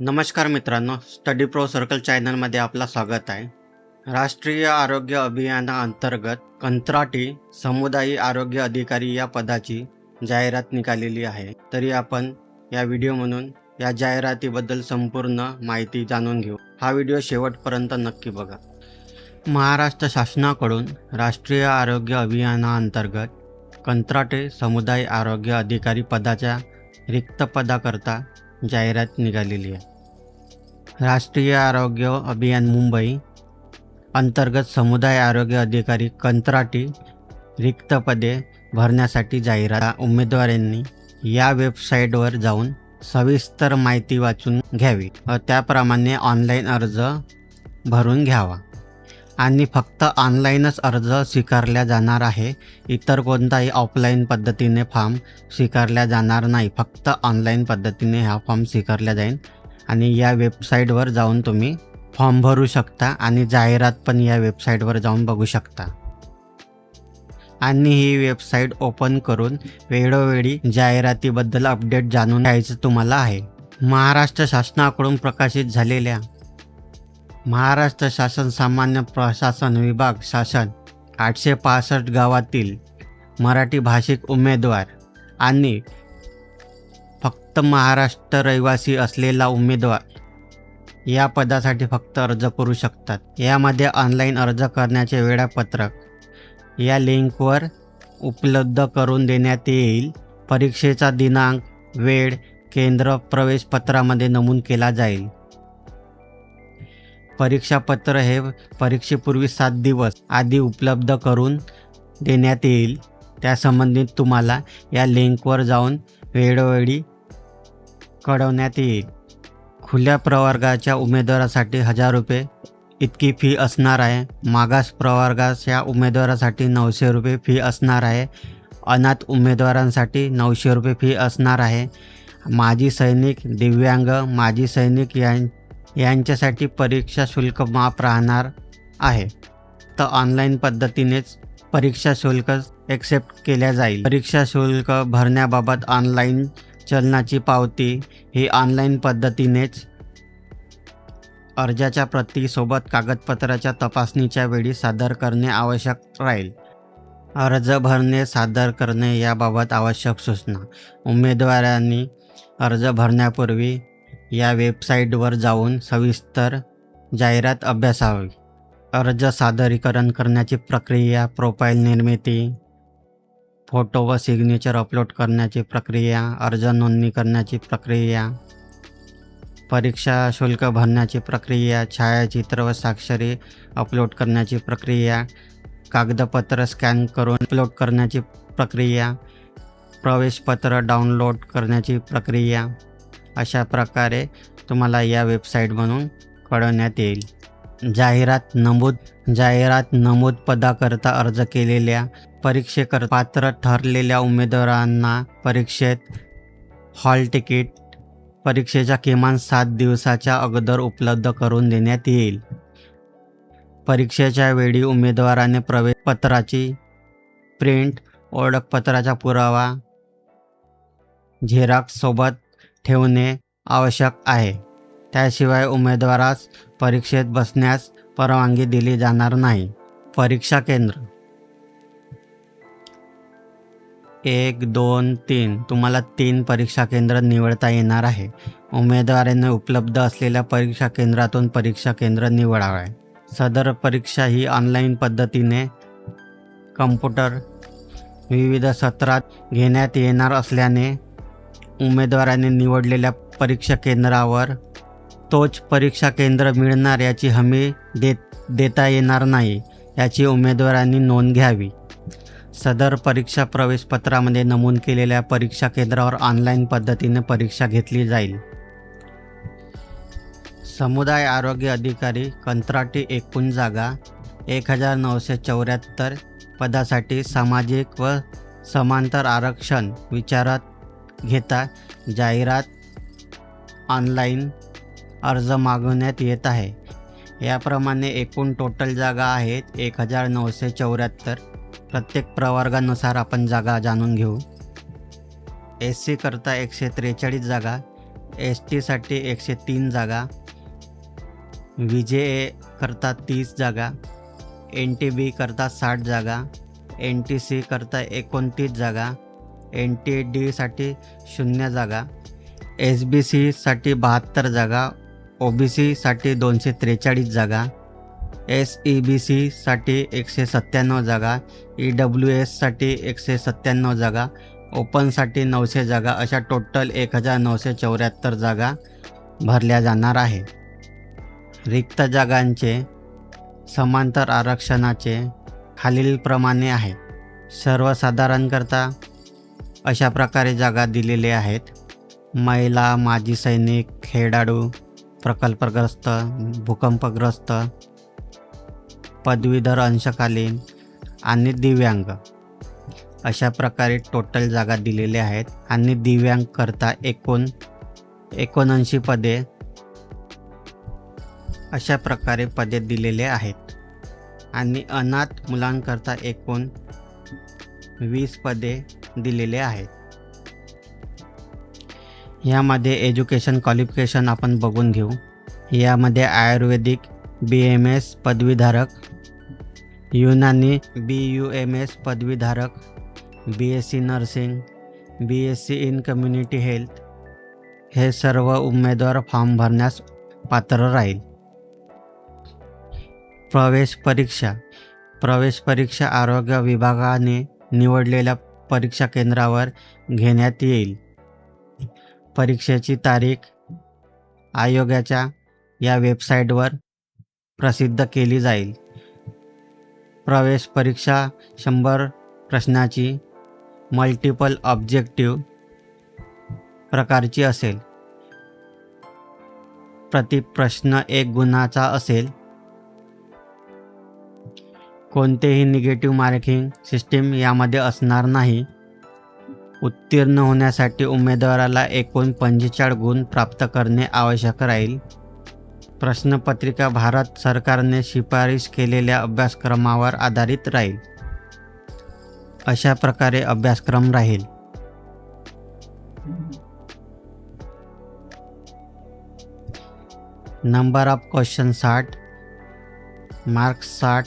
नमस्कार मित्रांनो study pro circle चॅनलमध्ये आपलं स्वागत आहे. राष्ट्रीय आरोग्य अभियानाअंतर्गत कंत्राटी समुदायी आरोग्य अधिकारी या पदाची जाहिरात निघालेली आहे. तरी आपण या व्हिडिओ म्हणून या जाहिरातीबद्दल संपूर्ण माहिती जाणून घेऊ. हा व्हिडिओ शेवटपर्यंत नक्की बघा. महाराष्ट्र शासनाकडून राष्ट्रीय आरोग्य अभियानाअंतर्गत कंत्राटे समुदाय आरोग्य अधिकारी पदाच्या रिक्त पदाकरता जाहिरात निघालेली आहे. राष्ट्रीय आरोग्य अभियान मुंबई अंतर्गत समुदाय आरोग्य अधिकारी कंत्राटी रिक्त पदे भरण्यासाठी जाहिरात. उमेदवारांनी या वेबसाईटवर जाऊन सविस्तर माहिती वाचून घ्यावी व त्याप्रमाणे ऑनलाईन अर्ज भरून घ्यावा. आणि फक्त ऑनलाईनच अर्ज स्वीकारल्या जाणार आहे. इतर कोणताही ऑफलाईन पद्धतीने फॉर्म स्वीकारल्या जाणार नाही. फक्त ऑनलाईन पद्धतीने हा फॉर्म स्वीकारला जाईल. आणि या वेबसाईटवर जाऊन तुम्ही फॉर्म भरू शकता आणि जाहिरात पण या वेबसाईटवर जाऊन बघू शकता. आणि ही वेबसाईट ओपन करून वेळोवेळी जाहिरातीबद्दल अपडेट जाणून घ्यायचं तुम्हाला आहे. महाराष्ट्र शासनाकडून प्रकाशित झालेल्या महाराष्ट्र शासन सामान्य प्रशासन विभाग शासन आठशे पासष्ट गावातील मराठी भाषिक उमेदवार आणि फक्त महाराष्ट्र रहिवासी असलेला उमेदवार या पदासाठी फक्त अर्ज करू शकतात. यामध्ये ऑनलाईन अर्ज करण्याचे वेळापत्रक या लिंकवर उपलब्ध करून देण्यात येईल. परीक्षेचा दिनांक वेळ केंद्र प्रवेशपत्रामध्ये नमूद केला जाईल. परीक्षापत्र हे परीक्षेपूर्वी सात दिवस आधी उपलब्ध करून देण्यात येईल. त्यासंबंधित तुम्हाला या लिंकवर जाऊन वेळोवेळी कळवण्यात येईल. खुल्या प्रवर्गाच्या उमेदवारासाठी हजार रुपये इतकी फी असणार आहे. मागास प्रवर्गाच्या उमेदवारासाठी नऊशे रुपये फी असणार आहे. अनाथ उमेदवारांसाठी नऊशे रुपये फी असणार आहे. माजी सैनिक दिव्यांग माजी सैनिक यां यांच्यासाठी परीक्षा शुल्क माफ राहणार आहे. तर ऑनलाईन पद्धतीनेच परीक्षा शुल्क एक्सेप्ट केल्या जाईल. परीक्षा शुल्क भरण्याबाबत ऑनलाईन चलनाची पावती ही ऑनलाईन पद्धतीनेच अर्जाच्या प्रतीसोबत कागदपत्राच्या तपासणीच्या वेळी सादर करणे आवश्यक राहील. अर्ज भरणे सादर करणे याबाबत आवश्यक सूचना. उमेदवारांनी अर्ज भरण्यापूर्वी या वेबसाईटवर जाऊन सविस्तर जाहिरात अभ्यासावी. अर्ज सादरीकरण करण्याची प्रक्रिया प्रोफाईल निर्मिती फोटो व सिग्नेचर अपलोड करण्याची प्रक्रिया अर्ज नोंदणी करण्याची प्रक्रिया परीक्षा शुल्क भरण्याची प्रक्रिया छायाचित्र व स्वाक्षरी अपलोड करण्याची प्रक्रिया कागदपत्र स्कॅन करून अपलोड करण्याची प्रक्रिया प्रवेशपत्र डाउनलोड करण्याची प्रक्रिया अशा प्रकारे तुम्हाला या वेबसाईट म्हणून कळवण्यात येईल. जाहिरात नमूद जाहिरात नमूद पदाकरता अर्ज केलेल्या परीक्षेकर पात्र ठरलेल्या उमेदवारांना परीक्षेत हॉल तिकीट परीक्षेच्या किमान सात दिवसाच्या अगोदर उपलब्ध करून देण्यात येईल. परीक्षेच्या वेळी उमेदवाराने प्रवेशपत्राची प्रिंट ओळखपत्राचा पुरावा झेरॉक्ससोबत ठेवणे आवश्यक आहे. त्याशिवाय उमेदवारास परीक्षेत बसण्यास परवानगी दिली जाणार नाही. परीक्षा केंद्र. एक दोन तीन. तुम्हाला तीन परीक्षा केंद्र निवडता येणार आहे. उमेदवाराने उपलब्ध असलेल्या परीक्षा केंद्रातून परीक्षा केंद्र निवडावे. सदर परीक्षा ही ऑनलाईन पद्धतीने कम्प्युटर विविध सत्रात घेण्यात येणार असल्याने उमेदवाराने निवडलेल्या परीक्षा केंद्रावर तोच परीक्षा केंद्र मिळणार याची हमी देत देता येणार नाही याची उमेदवारांनी नोंद घ्यावी. सदर परीक्षा प्रवेशपत्रामध्ये नमूद केलेल्या परीक्षा केंद्रावर ऑनलाईन पद्धतीने परीक्षा घेतली जाईल. समुदाय आरोग्य अधिकारी कंत्राटी एकूण जागा एक हजार नऊशे चौऱ्याहत्तर पदासाठी सामाजिक व समांतर आरक्षण विचारात घेता जाहिरात ऑनलाईन अर्ज मागवण्यात येत आहे. याप्रमाणे एकूण टोटल जागा आहेत एक हजार नऊशे चौऱ्याहत्तर. प्रत्येक प्रवर्गानुसार आपण जागा जाणून घेऊ. एस सी करता एकशे त्रेचाळीस जागा. एस टीसाठी एकशे तीन जागा. व्ही जे ए करता तीस जागा. एन टी बी करता साठ जागा. एन टी सी करता एकोणतीस जागा. एन टी डीसाठी शून्य जागा एस बी सीसाठी बहात्तर जागा ओ बी सीसाठी दोनशे त्रेचाळीस जागा एस ई बी सीसाठी एकशे सत्त्याण्णव जागा ई डब्ल्यू एससाठी एकशे सत्त्याण्णव जागा ओपनसाठी नऊशे जागा अशा टोटल एक हजार नऊशे चौऱ्याहत्तर जागा भरल्या जाणार आहे. रिक्त जागांचे समांतर आरक्षणाचे खालीलप्रमाणे आहे. सर्वसाधारणकरता अशा प्रकारे जागा दिलेले आहेत. महिला माजी सैनिक खेळाडू प्रकल्पग्रस्त भूकंपग्रस्त पदवीधर अंशकालीन आणि दिव्यांग. अशा प्रकारे टोटल जागा दिलेल्या आहेत आणि दिव्यांग करता एकूण एकोणऐंशी पदे अशा प्रकारे पदे दिलेले आहेत. आणि अनाथ मुलांकरता एकूण वीस पदे दिलेले आहेत. यामध्ये एज्युकेशन क्वालिफिकेशन आपण बघून घेऊ. यामध्ये आयुर्वेदिक B M S पदवीधारक Unani B U M S पदवीधारक B S C nursing B S C in community health हे सर्व उमेदवार फॉर्म भरण्यास पात्र राहील. प्रवेश परीक्षा. प्रवेश परीक्षा आरोग्य विभागाने निवडलेल्या परीक्षा केंद्रावर घेण्यात येईल. परीक्षेची तारीख आयोगाच्या या वेबसाईटवर प्रसिद्ध केली जाईल. प्रवेश परीक्षा शंभर प्रश्नाची मल्टिपल ऑब्जेक्टिव्ह प्रकारची असेल. प्रति प्रश्न एक गुणाचा असेल. कोणतेही निगेटिव्ह मार्किंग सिस्टीम यामध्ये असणार नाही. उत्तीर्ण होण्यासाठी उमेदवाराला एकूण पंचेचाळीस गुण प्राप्त करणे आवश्यक राहील. प्रश्नपत्रिका भारत सरकारने शिफारस केलेल्या अभ्यासक्रमावर आधारित राहील. अशा प्रकारे अभ्यासक्रम राहील. नंबर ऑफ क्वेश्चन साठ. मार्क्स साठ.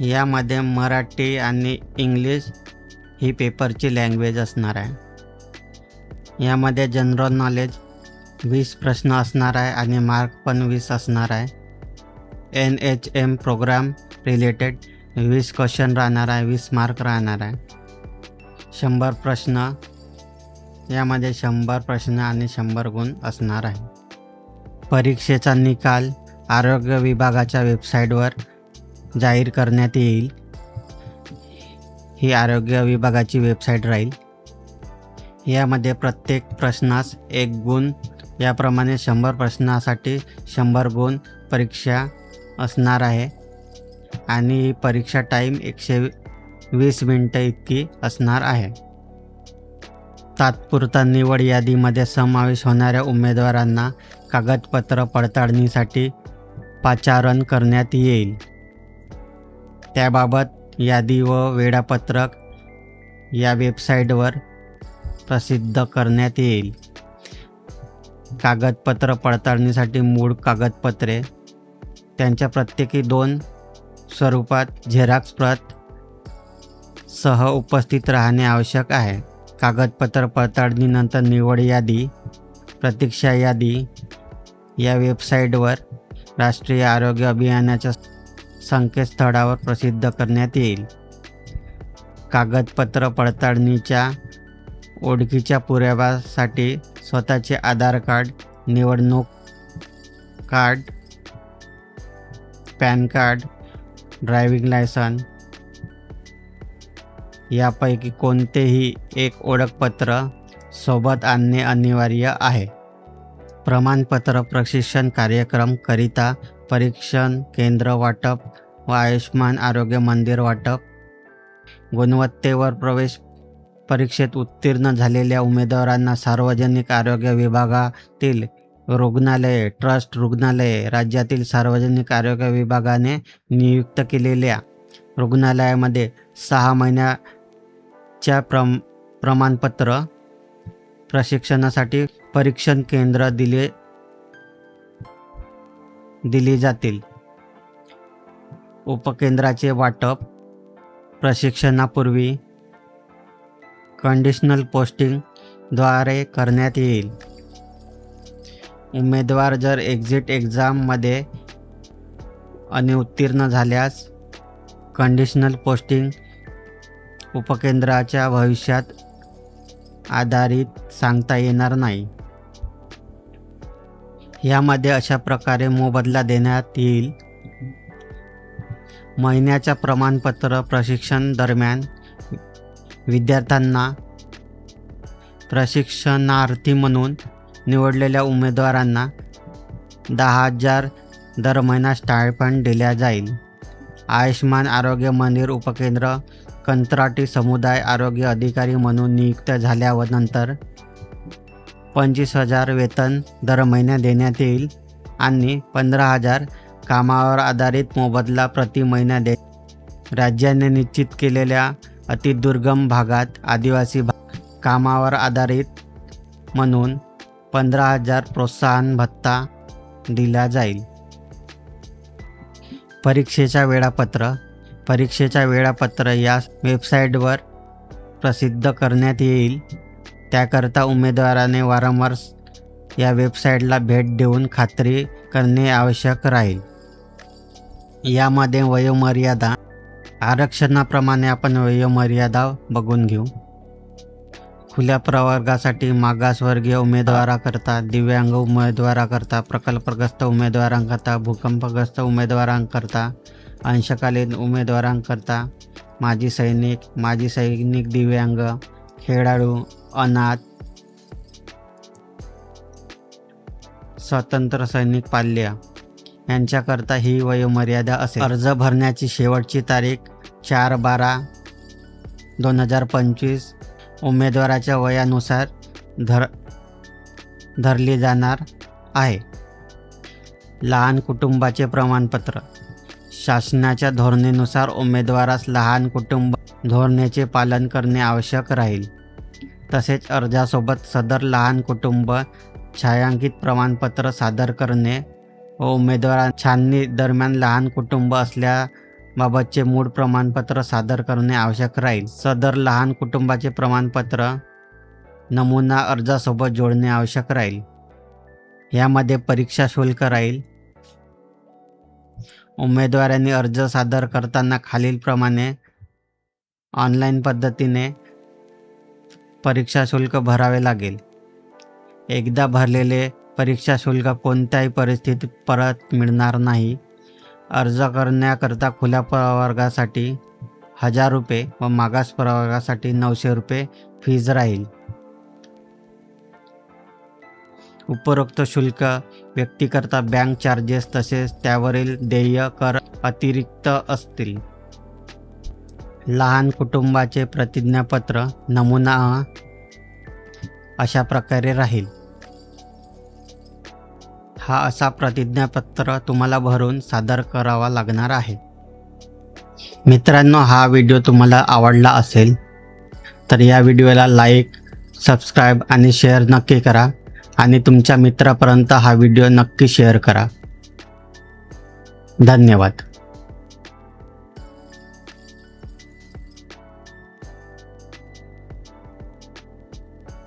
यामध्ये मराठी आणि इंग्लिश ही पेपरची लँग्वेज असणार आहे. यामध्ये जनरल नॉलेज वीस प्रश्न असणार आहे आणि मार्क पण वीस असणार आहे. N H M program related वीस क्वेश्चन राहणार आहे वीस मार्क राहणार आहे. शंभर प्रश्न यामध्ये शंभर प्रश्न आणि शंभर गुण असणार आहे. परीक्षेचा निकाल आरोग्य विभागाच्या वेबसाईटवर जाहीर करण्यात येईल. ही आरोग्य विभागाची वेबसाईट राहील. यामध्ये प्रत्येक प्रश्नास एक गुण याप्रमाणे शंभर प्रश्नासाठी शंभर गुण परीक्षा असणार आहे. आणि ही परीक्षा टाईम एकशे वीस मिनटं इतकी असणार आहे. तात्पुरता निवड यादीमध्ये समावेश होणाऱ्या उमेदवारांना कागदपत्र पडताळणीसाठी पाचारण करण्यात येईल. त्याबाबत यादी व वेळापत्रक या वेबसाईटवर प्रसिद्ध करण्यात येईल. कागदपत्र पडताळणीसाठी मूळ कागदपत्रे त्यांच्या प्रत्येकी दोन स्वरूपात झेरॉक्स प्रत सह उपस्थित राहणे आवश्यक आहे. कागदपत्र पडताळणीनंतर निवड यादी प्रतीक्षा यादी या वेबसाईटवर राष्ट्रीय आरोग्य अभियानाच्या संकेतस्थळावर प्रसिद्ध करण्यात येईल. कागदपत्र पडताळणीच्या ओळखीच्या पुराव्यासाठी स्वतःचे आधार कार्ड निवडणूक card PAN card driving licence यापैकी कोणतेही एक ओळखपत्र सोबत आणणे अनिवार्य आहे. प्रमाणपत्र प्रशिक्षण कार्यक्रमकरिता परीक्षण केंद्र वाटप व आयुष्मान आरोग्य मंदिर वाटप. गुणवत्तेवर प्रवेश परीक्षेत उत्तीर्ण झालेल्या उमेदवारांना सार्वजनिक आरोग्य विभागातील रुग्णालये ट्रस्ट रुग्णालये राज्यातील सार्वजनिक आरोग्य विभागाने नियुक्त केलेल्या रुग्णालयामध्ये सहा महिन्याच्या प्रम प्रमाणपत्र प्रशिक्षणासाठी परीक्षण केंद्र दिले दिली जातील. उपकेंद्राचे वाटप प्रशिक्षणापूर्वी कंडिशनल पोस्टिंगद्वारे करण्यात येईल. उमेदवार जर एक्झिट एक्झाममध्ये अनुत्तीर्ण झाल्यास कंडिशनल पोस्टिंग उपकेंद्राच्या भविष्यात आधारित सांगता येणार नाही. यामध्ये अशा प्रकारे मोबदला देण्यात येईल. महिन्याच्या प्रमाणपत्र प्रशिक्षण दरम्यान विद्यार्थ्यांना प्रशिक्षणार्थी म्हणून निवडलेल्या उमेदवारांना दहा हजार दर महिना स्टायफंड दिल्या जाईल. आयुष्मान आरोग्य मंदिर उपकेंद्र कंत्राटी समुदाय आरोग्य अधिकारी म्हणून नियुक्त झाल्यावर नंतर पंचवीस हजार वेतन दर महिना देण्यात येईल आणि पंधरा हजार कामावर आधारित मोबदला प्रति महिना दे. राज्याने निश्चित केलेल्या अतिदुर्गम भागात आदिवासी भा कामावर आधारित म्हणून पंधरा हजार प्रोत्साहन भत्ता दिला जाईल. परीक्षेच्या वेळापत्र. परीक्षेच्या वेळापत्र या वेबसाईटवर प्रसिद्ध करण्यात येईल. त्याकरता उमेदवाराने वारंवार या वेबसाईटला भेट देऊन खात्री करणे आवश्यक राहील. यामध्ये वयोमर्यादा आरक्षणाप्रमाणे आपण वयोमर्यादा बघून घेऊ. खुल्या प्रवर्गासाठी मागासवर्गीय उमेदवाराकरता दिव्यांग उमेदवाराकरता प्रकल्पग्रस्त उमेदवारांकरता भूकंपग्रस्त उमेदवारांकरता अंशकालीन उमेदवारांकरता माजी सैनिक माजी सैनिक दिव्यांग खेळाडू अनाथ स्वतंत्र सैनिक पाल्य. यांच्याकरता ही वयोमर्यादा असेल. अर्ज भरण्याची शेवटची तारीख चार बारा दोन हजार पंचवीस. उमेदवाराच्या वयानुसार धर धरली जाणार आहे. लहान कुटुंबाचे प्रमाणपत्र. शासनाच्या धोरणेनुसार उमेदवारास लहान कुटुंब धोरणेचे पालन करणे आवश्यक राहील. तसेच अर्जासोबत सदर लहान कुटुंब छायांकित प्रमाणपत्र सादर करणे व छाननी दरम्यान लहान कुटुंब असल्याबाबतचे मूळ प्रमाणपत्र सादर करणे आवश्यक राहील. सदर लहान कुटुंबाचे प्रमाणपत्र नमुना अर्जासोबत जोडणे आवश्यक राहील. यामध्ये परीक्षा शुल्क राहील. उमेदवारांनी अर्ज सादर करताना खालीलप्रमाणे ऑनलाईन पद्धतीने परीक्षा शुल्क भरावे लागेल. एकदा भरलेले परीक्षा शुल्क कोणत्याही परिस्थितीत परत मिळणार नाही. अर्ज करण्याकरता खुल्या प्रवर्गासाठी हजार रुपये व मागास प्रवर्गासाठी नऊशे रुपये फीज राहील. उपरोक्त शुल्क व्यक्तीकरता बँक चार्जेस तसेच त्यावरील देय कर अतिरिक्त असतील. लहान कुटुंबाचे प्रतिज्ञापत्र नमुना अशा प्रकारे राहील. हा असा प्रतिज्ञापत्र तुम्हाला भरून सादर करावा लागणार आहे. मित्रांनो हा व्हिडिओ तुम्हाला आवडला असेल तर या व्हिडिओला लाईक सबस्क्राईब आणि शेअर नक्की करा आणि तुमच्या मित्रापर्यंत हा व्हिडिओ नक्की शेअर करा. धन्यवाद.